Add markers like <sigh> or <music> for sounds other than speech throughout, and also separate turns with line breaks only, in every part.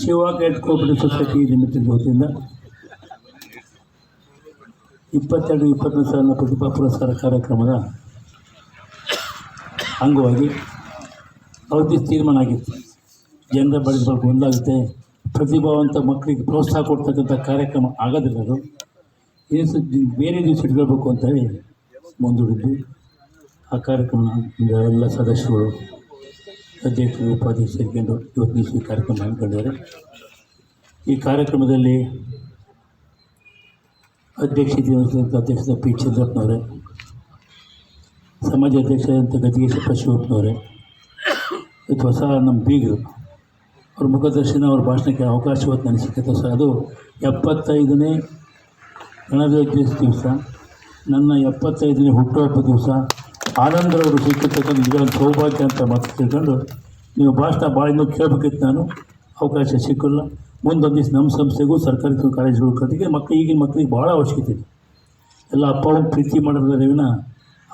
Shiva gate cooperative society limited ವತಿಯಿಂದ ಇಪ್ಪತ್ತೆರಡು ಇಪ್ಪತ್ತೊಂದು ಸಾವಿರ ಪ್ರತಿಭಾ ಪುರಸ್ಕಾರ ಕಾರ್ಯಕ್ರಮದ ಅಂಗವಾಗಿ ಅವಧಿ ತೀರ್ಮಾನ ಆಗಿತ್ತು. ಜನರ ಬಳಸಬೇಕು ಒಂದಾಗುತ್ತೆ. ಪ್ರತಿಭಾವಂತ ಮಕ್ಕಳಿಗೆ ಪ್ರೋತ್ಸಾಹ ಕೊಡ್ತಕ್ಕಂಥ ಕಾರ್ಯಕ್ರಮ ಆಗೋದಿಲ್ಲ ಅದು ಬೇರೆ ದಿವಸ ಇಟ್ಕೊಳ್ಬೇಕು ಅಂತೇಳಿ ಮುಂದೂಡಿದ್ವಿ. ಆ ಕಾರ್ಯಕ್ರಮ ಎಲ್ಲ ಸದಸ್ಯರು ಅಧ್ಯಕ್ಷರು ಉಪಾಧ್ಯಕ್ಷರು ಸೇರಿಕೊಂಡು ಇವತ್ತು ದಿವಸ ಈ ಕಾರ್ಯಕ್ರಮ ಹಮ್ಮಿಕೊಂಡಿದ್ದಾರೆ. ಈ ಕಾರ್ಯಕ್ರಮದಲ್ಲಿ ಅಧ್ಯಕ್ಷತೆ ವಹಿಸಿದಂಥ ಅಧ್ಯಕ್ಷ ಪಿ ಚಂದ್ರಪ್ಪನವರೇ, ಸಮಾಜ ಅಧ್ಯಕ್ಷರಾದಂಥ ಗದಿಗೇಶ ಶಿವಪ್ಪನವರೇ ಇದು ಹೊಸ ನಮ್ಮ ಬೀಗರು, ಅವ್ರ ಮುಖದರ್ಶನ, ಅವ್ರ ಭಾಷಣಕ್ಕೆ ಅವಕಾಶ ಇವತ್ತು ನನಗೆ ಸಿಕ್ಕತ್ತೆ. ಸರ್, ಅದು ಎಪ್ಪತ್ತೈದನೇ ಗಣರಾಜ್ಯೋತ್ಸವ ದಿವಸ, ನನ್ನ ಎಪ್ಪತ್ತೈದನೇ ಹುಟ್ಟುಹಬ್ಬ ದಿವಸ ಆನಂದರವರು ಸಿಕ್ಕಿರ್ತಕ್ಕಂಥ ನಿಜವಾದ ಸೌಭಾಗ್ಯ ಅಂತ ಮಾತು ತಿಳ್ಕೊಂಡು ನೀವು ಭಾಷಣ ಭಾಳ ಇನ್ನೂ ಕೇಳಬೇಕಿತ್ತು ನಾನು. ಅವಕಾಶ ಸಿಕ್ಕಿಲ್ಲ. ಮುಂದೊಂದು ದಿವಸ ನಮ್ಮ ಸಂಸ್ಥೆಗೂ ಸರ್ಕಾರಿ ಕಾಲೇಜುಗಳು ಕಟ್ಟಿಗೆ ಮಕ್ಕಳು ಈಗಿನ ಮಕ್ಕಳಿಗೆ ಭಾಳ ಅವಶ್ಯಕತೆ ಇದೆ. ಎಲ್ಲ ಅಪ್ಪ ಅವ್ರು ಪ್ರೀತಿ ಮಾಡಿದ್ರೆ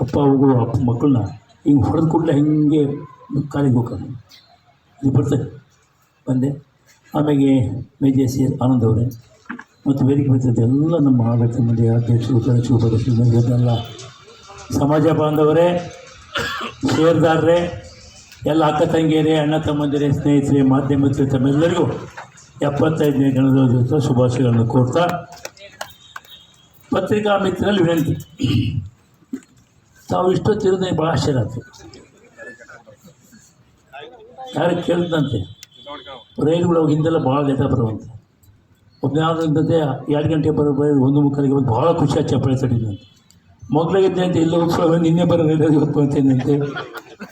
ಅಪ್ಪ ಅವ್ರಿಗೂ ಅಪ್ಪ ಮಕ್ಕಳನ್ನ ಹಿಂಗೆ ಹೊಡೆದು ಕೂಡಲೇ ಹಿಂಗೆ ಕಾಲಿಗೆ ಹೋಗ್ತಾರೆ. ಇದು ಬರ್ತದೆ. ಬಂದೆ. ಆಮೇಲೆ ಮೇಜೇಸಿ ಆನಂದ್ ಅವರೇ. ಮತ್ತು ವೇದಿಕೆ ಬರ್ತದೆ ಎಲ್ಲ ನಮ್ಮ ಆಡಳಿತ ಮಂಡಳಿ ಅಧ್ಯಕ್ಷರು ಕಾಲೇಜು ಬರೋದು ಎಲ್ಲ ಸಮಾಜ ಬಾಂಧವರೇ ಷೇರ್ದಾರರೇ ಎಲ್ಲ ಅಕ್ಕ ತಂಗಿಯರೇ, ಅಣ್ಣ ತಮ್ಮಂದಿರೇ, ಸ್ನೇಹಿತರೆ ಮಾಧ್ಯಮಕ್ಕೆ ತಮ್ಮೆಲ್ಲರಿಗೂ ಎಪ್ಪತ್ತೈದನೇ ಗಣರಾಜ್ಯೋತ್ಸವ ಶುಭಾಶಯಗಳನ್ನು ಕೋರ್ತಾ ಪತ್ರಿಕಾ ಮಿತ್ರರಲ್ಲಿ ವಿನಂತಿ. ತಾವು ಇಷ್ಟೊತ್ತಿರೋದೇ ಭಾಳ ಆಶ್ಚರ್ಯ ಆಯ್ತು ಯಾರು ಕೇಳಿದಂತೆ ರೈಲುಗಳು ಹಿಂದೆಲ್ಲ ಭಾಳ ಲೇಟ ಬರುವಂತೆ. ಒಬ್ಬನೇ ಎರಡು ಗಂಟೆ ಬರೋ ಬರೋ ಒಂದು ಮುಖಕ್ಕೆ ಬಂದು ಭಾಳ ಖುಷಿಯಾಗಿ ಚಪ್ಪಳೆ ತಡಿದಂತೆ ಮಗಳಿದ್ದೆ ಅಂತ ಎಲ್ಲ ಬಂದು ನಿನ್ನೆ ಬರೋ ರೈಲು ಇವತ್ತು ಹಂಗೆ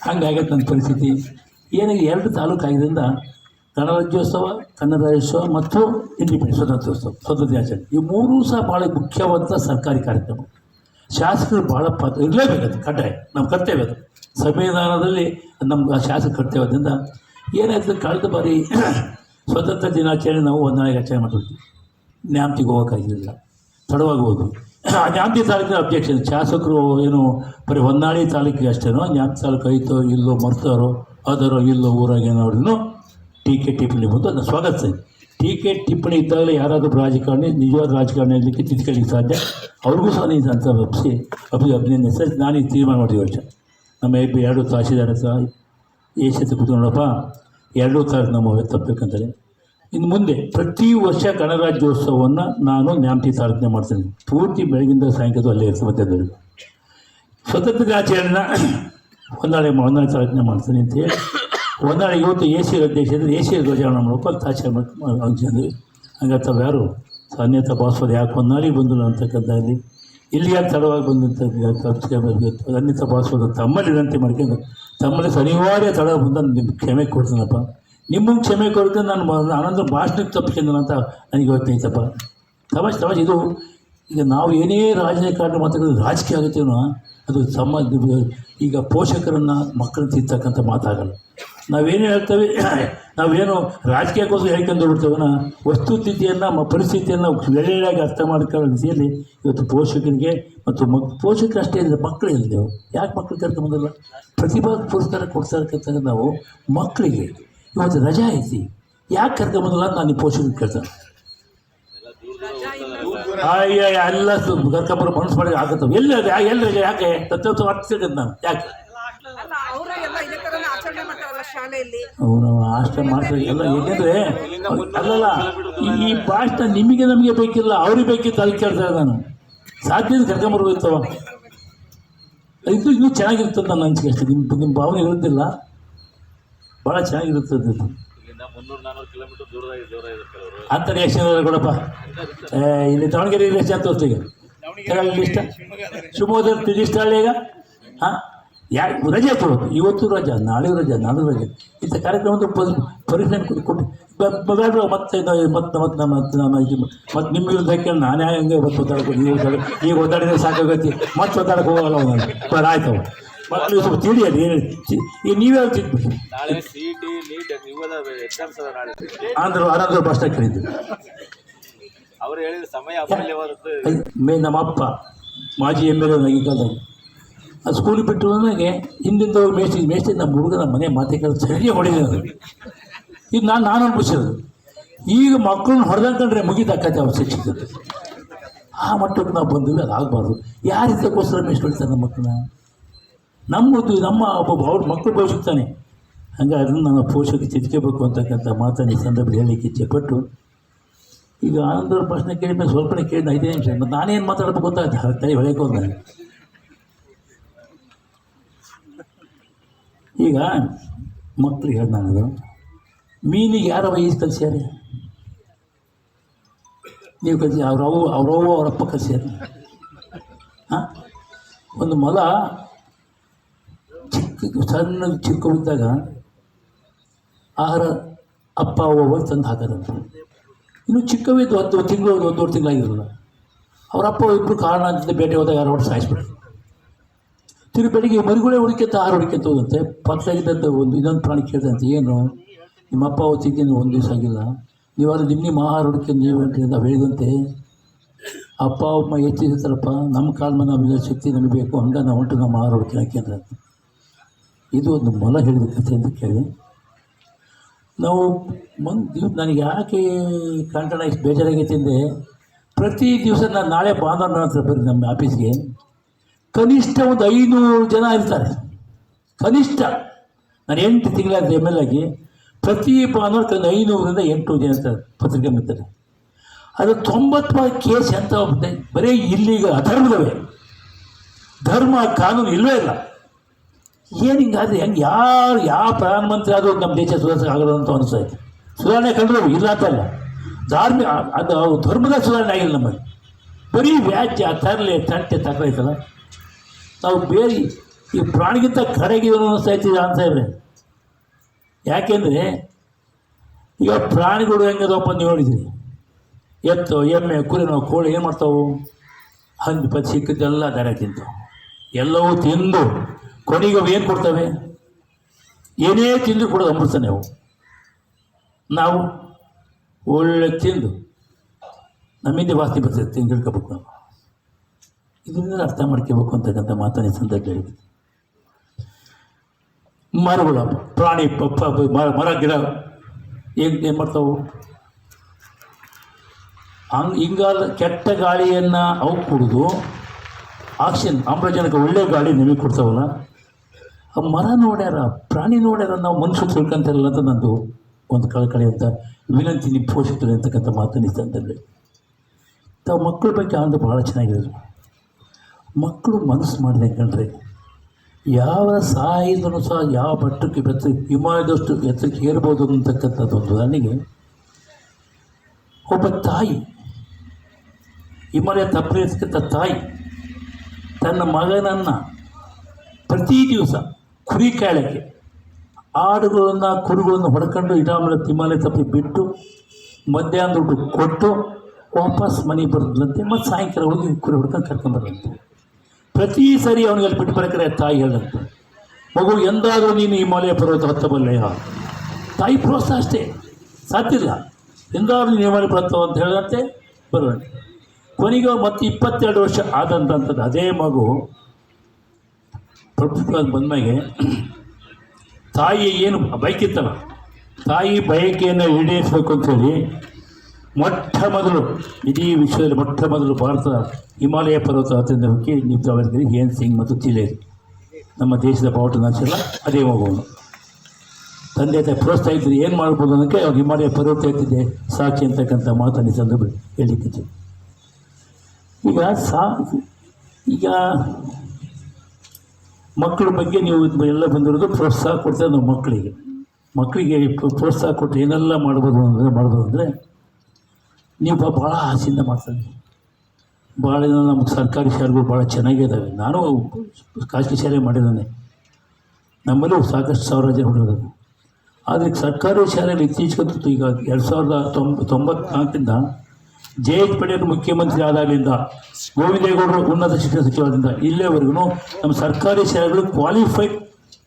ಹಂಗಾಗೈತೆ ನನ್ನ ಪರಿಸ್ಥಿತಿ. ಏನಾಗಿ ಎರಡು ತಾಲೂಕು ಆಗಿದ್ದರಿಂದ ಗಣರಾಜ್ಯೋತ್ಸವ ಕನ್ನಡ ರಾಜ್ಯೋತ್ಸವ ಮತ್ತು ಇಂಡಿಪೆಂಡೆನ್ಸ್ ಸ್ವತಂತ್ರೋತ್ಸವ, ಸ್ವತಂತ್ರ ಆಚರಣೆ ಈ ಮೂರೂ ಸಹ ಭಾಳ ಮುಖ್ಯವಾದ ಸರ್ಕಾರಿ ಕಾರ್ಯಕ್ರಮ. ಶಾಸಕರು ಭಾಳ ಪಾತ್ರ ಇರಲೇಬೇಕದು ಕಡ್ಡಾಯ. ನಮ್ಮ ಕರ್ತವ್ಯ ಅದು. ಸಂವಿಧಾನದಲ್ಲಿ ನಮ್ಗೆ ಆ ಶಾಸಕ ಕರ್ತವ್ಯದಿಂದ ಏನಾಯ್ತು, ಕಳೆದ ಬಾರಿ <clears throat> ಸ್ವತಂತ್ರ ದಿನಾಚರಣೆ ನಾವು ಒಂದನೇ ಆಚರಣೆ ಮಾಡಿರ್ತೀವಿ ನ್ಯಾಮ್ತಿಗೆ ಹೋಗೋಕ್ಕಾಗಿರಲಿಲ್ಲ. ತಡವಾಗಿ ಹೋದ್ವಿ. ಆ ನ್ಯಾಮ್ತಿ ತಾಲೂಕಿನ ಅಬ್ಜೆಕ್ಷನ್ ಶಾಸಕರು ಏನು ಬರೀ ಹೊನ್ನಾಳಿ ತಾಲೂಕಿಗೆ ಅಷ್ಟೇನೋ ನ್ಯಾಮ್ತಿ ತಾಲೂಕು ಐತೋ, ಇಲ್ಲೋ ಮರ್ತಾರೋ ಅದರೋ, ಇಲ್ಲೋ ಊರಾಗ ಟಿ ಟೀಕೆ ಟಿಪ್ಪಣಿ ಬಂದು ಅದನ್ನು ಸ್ವಾಗತಿಸ್ತೀನಿ ಟೀಕೆ ಟಿಪ್ಪಣಿ ಇದ್ದಾಗಲೇ ಯಾರಾದರೂ ರಾಜಕಾರಣಿ, ನಿಜವಾದ ರಾಜಕಾರಣಿ ಇರಲಿಕ್ಕೆ ತಿದ್ಕೊಳ್ಳಿಕ್ಕೆ ಸಾಧ್ಯ. ಅವ್ರಿಗೂ ಸಹ ನೀನು ಅಂತ ಒಪ್ಪಿಸಿ ಅಭಿ ಅಭಿನಂದನೆ ಸರ್ ನಾನು ಈಗ ತೀರ್ಮಾನ ಮಾಡಿದ್ವಿ ವರ್ಷ ನಮ್ಮ ಎಬ್ಬಿ ಎರಡು ತಹಶೀಲ್ದಾರ ಸಹ ಏಷ್ಯತೆ ಕೂತ್ಕೊಂಡಪ್ಪ ಎರಡೂ ತಾರೀಕು ನಮ್ಮ ತಪ್ಪಬೇಕಂತಾರೆ ಇನ್ನು ಮುಂದೆ ಪ್ರತಿ ವರ್ಷ ಗಣರಾಜ್ಯೋತ್ಸವವನ್ನು ನಾನು ನ್ಯಾಮತಿ ಸಾಧನೆ ಮಾಡ್ತೀನಿ. ಪೂರ್ತಿ ಬೆಳಗಿಂದ ಸಾಯಂಕಾಲ ಅಲ್ಲೇ ಇರ್ತದೆ ಮಧ್ಯದಲ್ಲಿ ಸ್ವತಂತ್ರ ದಿನಾಚರಣೆನ ಹೊಂದಾಳೆ <coughs> ಹೊನ್ನಾಳೆ ಸಾಧನೆ ಮಾಡ್ತೀನಿ ಅಂತ ಹೇಳಿ. ಹೊಂದಾಳೆ ಇವತ್ತು ಎ ಸಿ ಅಧ್ಯಕ್ಷ ಇದ್ದರೆ. ಎ ಸಿ ಧ್ವಜಾರೋಹಣ ಮಾಡ್ಬೇಕು. ಅಲ್ಲಿ ತಾಚರಣೆ ಅಂದ್ವಿ ಯಾರು ಅನ್ಯತಾ ಭಾಸ್ವರ ಯಾಕೆ ಹೊನ್ನಾಳಿ ಬಂದು ಅಂತಕ್ಕಂಥದ್ದು ಇಲ್ಲಿ ಯಾಕೆ ತಡವಾಗಿ ಬಂದಂಥ ಅನ್ಯ ಭಾಸ್ವರ ತಮ್ಮಲ್ಲಿ ವಿನಂತಿ ಮಾಡ್ಕೊಂಡು ತಮ್ಮಲ್ಲಿ ಅನಿವಾರ್ಯ ತಡ ಬಂದ ನಿಮ್ಗೆ ಕ್ಷಮೆ ಕೊಡ್ತೀನಪ್ಪ. ನಿಮಗೆ ಕ್ಷಮೆ ಕೊರತೆ ನಾನು ಆನಂದ ಭಾಷಣಕ್ಕೆ ತಪ್ಪಿಸ್ಕೊಂಡು ಅಂತ ನನಗೆ ಗೊತ್ತಾಯಿತಪ್ಪ ತಮಾಜ್ ತಮಾಜ್ ಇದು ಈಗ ನಾವು ಏನೇ ರಾಜಕಾರಣ ಮಾತಾಡೋದು ರಾಜಕೀಯ ಆಗುತ್ತೇನೋ ಅದು ಸಮಾಜ ಈಗ ಪೋಷಕರನ್ನು ಮಕ್ಕಳನ್ನ ತಿಂತಕ್ಕಂಥ ಮಾತಾಗಲ್ಲ. ನಾವೇನು ಹೇಳ್ತೇವೆ, ನಾವೇನು ರಾಜಕೀಯಕ್ಕೋಸ್ಕರ ಹೇಳ್ಕೊಂಡು ಬಿಡ್ತೇವನ ವಸ್ತುಸ್ಥಿತಿಯನ್ನು ಮ, ಪರಿಸ್ಥಿತಿಯನ್ನು ಒಳ್ಳೆಯಾಗಿ ಅರ್ಥ ಮಾಡ್ಕೊಳ್ಳೋ ರೀತಿಯಲ್ಲಿ ಇವತ್ತು ಪೋಷಕರಿಗೆ ಮತ್ತು ಮಕ್ ಪೋಷಕರು ಅಷ್ಟೇ ಇಲ್ಲ ಮಕ್ಕಳು ಇಲ್ದೇವು ಯಾಕೆ ಮಕ್ಕಳು ಕರ್ಕೊಂಬಂದಿಲ್ಲ ಪ್ರತಿಭಾ ಪುರಸ್ಕಾರ ಕೊಡ್ತಾ ನಾವು ಮಕ್ಕಳಿಗೆ ಇವತ್ತು ರಜಾ ಐತಿ. ಯಾಕೆ ಕರ್ಕೊಂಬಂದಿಲ್ಲ ಅಂತ ನಾನು ಈ ಪೋಷಕ ಕೇಳ್ತಾನೆ. ಅಯ್ಯ ಎಲ್ಲ ಕರ್ಕೊಂಬರ ಮನಸ್ಸು ಮಾಡಿ ಆಗುತ್ತೆ ಎಲ್ಲಿ? ಯಾ- ಯಾಕೆ? ತತ್ವ ಅರ್ಥ ಸಿಗತ್ತೆ ನಾನು. ಯಾಕೆ?
ಅಲ್ಲ ಅವರು ಎಲ್ಲ ಇದೇ ತರನೇ ಆಚರಣೆ ಮಾಡ್ತಾರಲ್ಲ ಶಾಲೆಯಲ್ಲಿ.
ಅವರು ಅಷ್ಟೇ ಮಾಡ್ತಾರೆ. ಎಲ್ಲ ಏಕೆಂದರೆ ಅಲ್ಲಲ್ಲ ಈ- ಈ ಭಾಷಣ ನಿಮಗೆ ನಮಗೆ ಬೇಕಿಲ್ಲ ಅವ್ರಿಗೆ ಬೇಕಿತ್ತು ಅಲ್ಲಿ ಕೇಳ್ತಾರೆ ನಾನು. ಸಾಧ್ಯ ಕರ್ಕೊಂಬರ್ಬೇಕವ ಇದು ಇನ್ನೂ ಚೆನ್ನಾಗಿರ್ತದೆ ನನ್ನ ಅನ್ಸಿಕೆ ಅಷ್ಟೇ. ನಿಮ್ಮ ನಿಮ್ಮ ಭಾವನೆ ಇರುತ್ತಿಲ್ಲ ಭಾಳ ಚೆನ್ನಾಗಿರುತ್ತದೆ ಇದು
ಇಲ್ಲಿಂದ ಮುನ್ನೂರು ಕಿಲೋಮೀಟರ್ ದೂರದಾಗ ಇದೆ ಕೆಲವರು.
ಅಂತಾರೆ ಎಷ್ಟು ಕೊಡಪ್ಪ? ಇಲ್ಲಿ ದಾವಣಗೆರೆ ಎಷ್ಟು ಅಂತ ತೋರಿಸ್ತೀಗ ಇಷ್ಟ ಶಿವಮೊಗ್ಗದಲ್ಲಿ ತಿಳಿಸ್ತಾ ಹಳ್ಳಿ ಈಗ? ಹಾಂ? ಯಾ ರಜೆ ಕೊಡೋದು. ಇವತ್ತು ರಜೆ ನಾಳೆ ರಜೆ ನಾಳೆ ರಜೆ. ಇಂಥ ಕಾರ್ಯಕ್ರಮದ ಪರೀಕ್ಷೆ ಕೊಟ್ಟು ಮತ್ತೆ ಮತ್ತೆ ಮತ್ತೆ ನಮ್ಮ ಮತ್ತೆ ನಮ್ಮ ಇದು ಮತ್ತೆ ನಿಮ್ಮ ವಿರುದ್ಧ ಕೇಳಿ ನಾನೇ ಹಂಗೆ ಒದ್ದಾಡಕ್ಕೆ ನೀವು ಈಗ ಒದ್ದಾಡಿದ್ರೆ ಸಾಕಾಗತ್ತೆ. ಮತ್ತೆ ಒದ್ದಾಡಕ್ಕೆ ಹೋಗಲ್ಲ ಬೇಡ ಆಯ್ತು ಅವ ಮಕ್ಕಳು ಸ್ವಲ್ಪ ತಿಳಿಯಲಿ ಈಗ ನೀವೇ ಹೇಳ್ತಿದ್ಬಿಡಿ
ನಾಳೆ ಸಿ ಟಿ ನೀಟ್ ಇವದ ಎಕ್ಸಾಮ್ಸ್ ಅದ ನಾಳೆ.
ಆಂಧ್ರ ಆನಂದ್ರ ಬಸ್ ಕೇಳಿದ್ವಿ
ಅವ್ರು ಹೇಳಿದ ಸಮಯ ಅಮೂಲ್ಯವಾದದ್ದು.
ಮೇ ನಮ್ಮ ಅಪ್ಪ ಮಾಜಿ ಎಂ ಎಲ್ ಎ ಕಾಲದಾಗ ಆ ಸ್ಕೂಲಿಗೆ ಬಿಟ್ಟು ನನಗೆ ಹಿಂದಿಂದ ಮೇಸ್ತಿ ಮೇಸ್ತಿ ನಮ್ಮ ಹುಡುಗ ನಮ್ಮ ಮನೆ ಮಾತೆ ಕೇಳಿ ಸರಿಯಾಗಿ ಹೊಡೆದ ಇದು ನಾನು ನಾನು ಅನ್ಭವಿಸಿರೋದು. ಈಗ ಮಕ್ಕಳನ್ನ ಹೊಡೆದಂಕೊಂಡ್ರೆ ಮುಗಿದಾಕತ್ತೆ ಅವ್ರು ಶಿಕ್ಷಕರು ಆ ಮಟ್ಟಕ್ಕೆ ನಾವು ಬಂದಿಲ್ಲ ಅದು ಆಗಬಾರ್ದು. ಯಾರು ಇದಕ್ಕೋಸ್ಕರ ಮೆಚ್ಕೊಳ್ತಾರೆ ನಮ್ಮ ಮಕ್ಕಳನ್ನ? ನಮ್ಮದು, ನಮ್ಮ ಒಬ್ಬ ಅವ್ರ ಮಕ್ಕಳು ಬಯಸುತ್ತಾನೆ. ಹಂಗೆ ಅದನ್ನು ನಾನು ಪೋಷಕ ತಿದ್ಕೋಬೇಕು ಅಂತಕ್ಕಂಥ ಮಾತನ್ನು ಈ ಸಂದರ್ಭದಲ್ಲಿ ಹೇಳಲಿಕ್ಕೆ ಇಚ್ಛೆಪಟ್ಟು ಈಗ ಆನಂದರ ಪ್ರಶ್ನೆ ಕೇಳಿದ ಮೇಲೆ ಸ್ವಲ್ಪನೇ ಕೇಳಿದ ಐದೇ ನಿಮಿಷ. ಮತ್ತು ನಾನೇನು ಮಾತಾಡಬೇಕು ಗೊತ್ತಾಗ್ತದೆ ತಲೆ ಹೊಳೆಕ ಈಗ ಮಕ್ಳಿಗೆ ಹೇಳ ನಾನು, ಮೀನಿಗೆ ಯಾರು ವಯಸ್ಸು ಕಲಿಸ್ಯಾರೆ? ನೀವು ಕಲಿಸಿ, ಅವ್ರವ್ವ ಅವ್ರವ್ವ ಅವರಪ್ಪ ಕಲಿಸ್ಯಾರ. ಹಾಂ? ಒಂದು ಮೊಲ ಚಿಕ್ಕ ಸಣ್ಣ ಚಿಕ್ಕವಿದ್ದಾಗ ಆಹಾರ ಅಪ್ಪ, ಅವ್ವ ತಂದು ಹಾಕಾರಂತೆ ಇನ್ನು ಚಿಕ್ಕವಿದ್ದು ಒಂದು ತಿಂಗಳು ಒಂದೂವರೆ ತಿಂಗಳಾಗಿರಲ್ಲ. ಅವ್ರ ಅಪ್ಪ ಇಬ್ಬರು ಕಾರಣ ಅಂತ ಬೇಟೆ ಹೋದಾಗ ಯಾರು ಹೊಡೆದು ಸಾಯಿಸ್ಬಿಡ್ತಾರೆ ತಿರು ಬೆಳಿಗ್ಗೆ ಮರಿಗಳೇ ಹುಡುಕ್ಯಂತ ಆಹಾರ ಹುಡುಕ್ಯಂತ ಹೋದಂತೆ ಪಕ್ಕದಾಗಿದ್ದಂಥ ಒಂದು ಇನ್ನೊಂದು ಪ್ರಾಣಿ ಕೇಳಿದಂತೆ ಏನು? ನಿಮ್ಮ ಅಪ್ಪ ಅವತ್ತಿಗೆ ಒಂದು ದಿವಸ ಆಗಿಲ್ಲ. ನೀವಾದ್ರು ನಿಮ್ಮ ನಿಮ್ಮ ಆಹಾರ ಹುಡುಕ್ಯಂದು ನೀವು ಹೇಳಿದಂತೆ, ಅಪ್ಪ, ಅಮ್ಮ ಹೆಚ್ಚಿಸ್ತಾರಪ್ಪ ನಮ್ಮ ಕಾಲ ಮೇಲೆ ನಾವು ಶಕ್ತಿ ನಮಗೆ ಬೇಕು, ಹಂಗೆ ನಾವು ಹೊಂಟು ನಮ್ಮ ಆಹಾರ ಹುಡುಕಿ ಹಾಕ್ಯಂದ್ರೆ ಇದು ಒಂದು ಮೊಲ ಹೇಳಿದ ಕಥೆ ಅಂತ ಕೇಳಿ ನಾವು ಮಂದ್ ನನಗೆ ಯಾಕೆ ಕಂಟಣ ಇಷ್ಟು ಬೇಜಾರಾಗೈತೆ ಅಂದರೆ ಪ್ರತಿ ದಿವಸ ನಾನು ನಾಳೆ ಭಾನುವಾರ ಹತ್ರ ಬರ್ರಿ ನಮ್ಮ ಆಫೀಸ್ಗೆ, ಕನಿಷ್ಠ ಒಂದು ಐನೂರು ಜನ ಇರ್ತಾರೆ. ಕನಿಷ್ಠ. ನಾನು ಎಂಟು ತಿಂಗಳಾದ ಎಂ ಎಲ್ ಆಗಿ ಪ್ರತಿ ಭಾನುವಾರಕ್ಕೆ ತಂದು ಐನೂರರಿಂದ ಎಂಟು ಜನ ಇರ್ತಾರೆ ಪತ್ರಿಕೆ ಬರ್ತಾರೆ ಅದು ತೊಂಬತ್ತು ಕೇಸ್ ಎಂತ ಬರೀ ಇಲ್ಲಿಗ ಅಧರ್ಮದವೇ. ಧರ್ಮ, ಕಾನೂನು ಇಲ್ಲವೇ ಇಲ್ಲ. ಏನು ಹಿಂಗಾದ್ರೆ ಹೆಂಗೆ ಯಾರು, ಯಾವ ಪ್ರಧಾನಮಂತ್ರಿ ಆದರೂ ನಮ್ಮ ದೇಶ ಸುಧಾರಿಸಕ್ಕೆ ಆಗಲ್ಲ ಅಂತ ಅನಿಸ್ತೈತೆ ಸುಧಾರಣೆ ಕಂಡ್ರೆ ಇಲ್ಲ ಅಂತಲ್ಲ ಧಾರ್ಮಿಕ ಅದು ಧರ್ಮದ ಸುಧಾರಣೆ ಆಗಿಲ್ಲ ನಮ್ಮಲ್ಲಿ. ಬರೀ ವ್ಯಾಜ್ಯ, ತರಲೆ ತಂಟೆ ತಕ್ಕೈತಲ್ಲ ನಾವು ಬೇರೆ ಈ ಪ್ರಾಣಿಗಿಂತ ಕಡೆಗಿದನು ಅನಿಸ್ತೈತಿ ಅಂತ ಇದ್ರೆ. ಯಾಕೆಂದರೆ, ಈಗ ಪ್ರಾಣಿಗಳು ಹೆಂಗದಪ್ಪ ನೀವು ನೋಡಿದ್ರಿ. ಎತ್ತು, ಎಮ್ಮೆ, ಕುರಿನೋ, ಕೋಳಿ ಏನು ಮಾಡ್ತಾವು? ಹಂದಿ ಪದ ಸಿಕ್ಕಿದ್ದೆಲ್ಲ ದಾರ ತಿಂತಾವೆ. ಎಲ್ಲವೂ ತಿಂದು ಕೊನೆಗೆ ಅವು ಏನು ಕೊಡ್ತವೆ? ಏನೇ ತಿಂದು ಕೊಡೋದು ಅಮೃತನೇ ಅವು. ನಾವು ಒಳ್ಳೆ ತಿಂದು ನಮ್ಮಿಂದ ವಾಸ್ತಿ ಬರ್ತದೆ ತಿಂದು ತಿಳ್ಕೊಬೇಕು ನಾವು? ಇದರಿಂದ ಅರ್ಥ ಮಾಡ್ಕೋಬೇಕು ಅಂತಕ್ಕಂಥ ಮಾತನ್ನು ಸಂದರ್ಭ ಹೇಳಿದೆ ಮರಗಳು, ಪ್ರಾಣಿ, ಪಪ್ಪ, ಮರ ಮರ, ಗಿಡ, ಏನು ಏನು ಮಾಡ್ತಾವು? ಹಂಗ್, ಹಿಂಗಾದ ಕೆಟ್ಟ ಗಾಳಿಯನ್ನು ಅವು ಕುಡಿದು ಆಕ್ಸಿಜನ್ ಆಮ್ಲಜನಕ ಒಳ್ಳೆಯ ಗಾಳಿ ನಿಮಗೆ ಕೊಡ್ತಾವಲ್ಲ? ಆ ಮರ ನೋಡ್ಯಾರ, ಪ್ರಾಣಿ ನೋಡ್ಯಾರ ನಾವು ಮನುಷ್ಯರು ತಿಳ್ಕೊಂತಾರಲ್ಲ ಅಂತ ನಂದು ಒಂದು ಕಳಕಳಿ ಅಂತ ವಿನಂತಿ ನಿಮ್ಮ ಪೋಷಕರು ಅಂತಕ್ಕಂಥ ಮಾತನ್ನು ಸಂದರ್ಭದಲ್ಲಿ ತಾವು ಮಕ್ಕಳ ಬಗ್ಗೆ ಆನಂದ ಭಾಳ ಚೆನ್ನಾಗಿರೋದು. ಮಕ್ಕಳು ಮನಸ್ಸು ಮಾಡಿದೆ ಕಂಡ್ರೆ ಯಾವ ಸಾಯಿದ್ರು ಸಹ ಯಾವ ಮಟ್ಟಕ್ಕೆ ಬೆತ್ತ ಹಿಮಾಯದಷ್ಟು ಎತ್ತಕ್ಕೆ ಏರ್ಬೋದು ಅಂತಕ್ಕಂಥದ್ದು ಒಂದು ಉದಾಹರಣೆಗೆ, ಒಬ್ಬ ತಾಯಿ, ಹಿಮಾಲಯ ತಪ್ಪಲಿರ್ತಕ್ಕಂಥ ತಾಯಿ, ತನ್ನ ಮಗನನ್ನು ಪ್ರತಿ ದಿವಸ ಕುರಿ ಕಾಳಕ್ಕೆ. ಆಡುಗಳನ್ನು ಕುರಿಗಳನ್ನು ಹೊಡ್ಕೊಂಡು ಇಡಾಮಲೆ ಹಿಮಾಲಯ ತಪ್ಪಿ ಬಿಟ್ಟು ಮಧ್ಯಾಹ್ನ ದುಡ್ಡು ಕೊಟ್ಟು ವಾಪಸ್ ಮನೆಗೆ ಬರ್ತದಂತೆ ಮತ್ತು ಸಾಯಂಕಾಲ ಹೋಗಿ ಕುರಿ ಹೊಡ್ಕೊಂಡು ಕರ್ಕೊಂಬರಂತೆ ಪ್ರತಿ ಸರಿ ಅವನಿಗೆ ಅಲ್ಲಿ ಬಿಟ್ಟು ಬರಕರೆ ತಾಯಿ ಹೇಳಂತೆ ಮಗು, ಎಂದಾದರೂ ನೀನು ಹಿಮಾಲಯ ಪರ್ವತ ಹತ್ತಬಲ್ಲೆಯ ತಾಯಿ ಪ್ರೋತ್ಸಾಹ ಅಷ್ಟೇ. ಸಾಧ್ಯಲ್ಲ ಎಂದಾದರೂ ನೀನು ಹಿಮಾಲಯ ಪರ್ವತ ಅಂತ ಹೇಳಂತೆ ಬರುವಂತೆ. ಕೊನೆಗೆ ಮತ್ತೆ ಇಪ್ಪತ್ತೆರಡು ವರ್ಷ ಆದಂಥದ್ದು ಅದೇ ಮಗು ಪ್ರಭುತ್ವ ಬಂದ್ಮೇಲೆ ತಾಯಿ ಏನು ಬೈಕಿತ್ತಲ್ಲ ತಾಯಿ ಬಯಕೆಯನ್ನು ಈಡೇರಿಸಬೇಕು ಅಂತೇಳಿ ಮೊಟ್ಟ ಮೊದಲು, ಇಡೀ ವಿಶ್ವದಲ್ಲಿ ಮೊಟ್ಟ ಮೊದಲು ಭಾರತ ಹಿಮಾಲಯ ಪರ್ವತ ಹೋಗಿ ನಿಂತವರಿಗೆ ಹೇನ್ ಸಿಂಗ್ ಮತ್ತು ತಿಲೇರಿ ನಮ್ಮ ದೇಶದ ಬಾವುಟ ನಾಚಲ್ಲ ಅದೇ ಮಗುವನು ತಂದೆ ತಾಯಿ ಪ್ರೋತ್ಸಾಹ ಇದ್ದರೆ ಏನು ಮಾಡ್ಬೋದು ಅನ್ನೋಕ್ಕೆ ಅವ್ರು ಹಿಮಾಲಯ ಪರ್ವತ ಎತ್ತಿದೆ ಸಾಕ್ಷಿ ಅಂತಕ್ಕಂಥ ಮಾತನ್ನು ಸಂದರ್ಭ ಹೇಳಲಿಕ್ಕೆ ಈಗ ಸಾ, ಈಗ ಮಕ್ಕಳ ಬಗ್ಗೆ ನೀವು ಎಲ್ಲ ಬಂದಿರೋದು ಪ್ರೋತ್ಸಾಹ ಕೊಡ್ತೇವೆ ನಾವು ಮಕ್ಕಳಿಗೆ. ಮಕ್ಕಳಿಗೆ ಪ್ರೋ- ಪ್ರೋತ್ಸಾಹ ಕೊಟ್ಟು ಏನೆಲ್ಲ ಮಾಡ್ಬೋದು ಅಂದರೆ ಮಾಡ್ಬೋದು ಅಂದರೆ ನೀವು ಭಾಳ ಆಸೆಯಿಂದ ಮಾಡ್ತೀನಿ ಭಾಳ ನಮಗೆ ಸರ್ಕಾರಿ ಶಾಲೆಗಳು ಭಾಳ ಚೆನ್ನಾಗಿದ್ದಾವೆ. ನಾನು ಖಾಸಗಿ ಶಾಲೆ ಮಾಡಿದ್ದಾನೆ. ನಮ್ಮಲ್ಲೂ ಸಾಕಷ್ಟು ಸಾವಿರ ಜನ ಹುಡುಗರು. ಆದರೆ ಸರ್ಕಾರಿ ಶಾಲೆಯಲ್ಲಿ ಇತ್ತೀಚೆಗಂತೂ ಈಗ ಎರಡು ಸಾವಿರದ ತೊಂಬ, ತೊಂಬತ್ನಾಲ್ಕರಿಂದ ಜೆ ಎಚ್ ಪಟೇಲ್ ಮುಖ್ಯಮಂತ್ರಿ ಆದಾಗಲಿಂದ ಗೋವಿಂದೇಗೌಡರು ಉನ್ನತ ಶಿಕ್ಷಣ ಸಚಿವರಿಂದ ಇಲ್ಲಿಯವರೆಗೂ ನಮ್ಮ ಸರ್ಕಾರಿ ಶಾಲೆಗಳು ಕ್ವಾಲಿಫೈಡ್